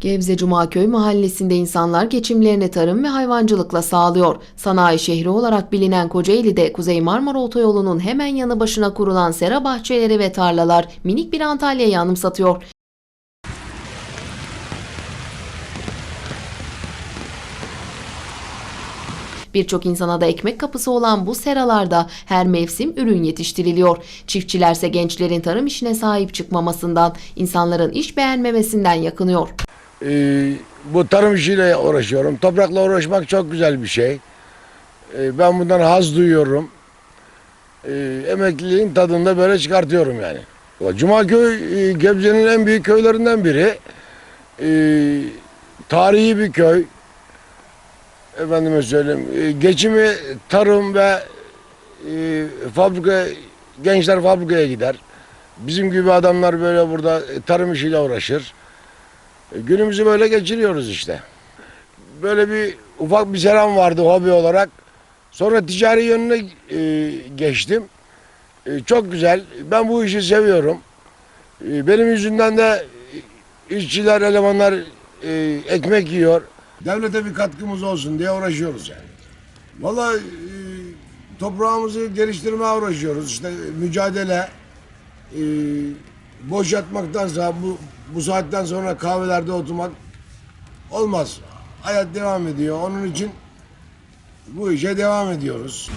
Gebze Cumaköy mahallesinde insanlar geçimlerini tarım ve hayvancılıkla sağlıyor. Sanayi şehri olarak bilinen Kocaeli'de Kuzey Marmara Otoyolu'nun hemen yanı başına kurulan sera bahçeleri ve tarlalar minik bir Antalya'yı anımsatıyor. Birçok insana da ekmek kapısı olan bu seralarda her mevsim ürün yetiştiriliyor. Çiftçilerse gençlerin tarım işine sahip çıkmamasından, insanların iş beğenmemesinden yakınıyor. Ee, bu tarım işiyle uğraşıyorum. Toprakla uğraşmak çok güzel bir şey. Ee, ben bundan haz duyuyorum. Ee, emekliliğin tadını da böyle çıkartıyorum yani. Cumaköy e, Gebze'nin en büyük köylerinden biri. Ee, tarihi bir köy. Efendime söyleyeyim. e, geçimi tarım ve e, fabrika gençler fabrikaya gider. Bizim gibi adamlar böyle burada e, tarım işiyle uğraşır. E, Günümüzü böyle geçiriyoruz işte. Böyle bir ufak bir selam vardı hobi olarak. Sonra ticari yönüne e, geçtim. E, çok güzel. Ben bu işi seviyorum. E, benim yüzümden de işçiler, elemanlar e, ekmek yiyor. Devlete bir katkımız olsun diye uğraşıyoruz yani. Vallahi e, toprağımızı geliştirmeye uğraşıyoruz. İşte mücadele, e, boş yatmaktansa bu, bu saatten sonra kahvelerde oturmak olmaz. Hayat devam ediyor. Onun için bu işe devam ediyoruz.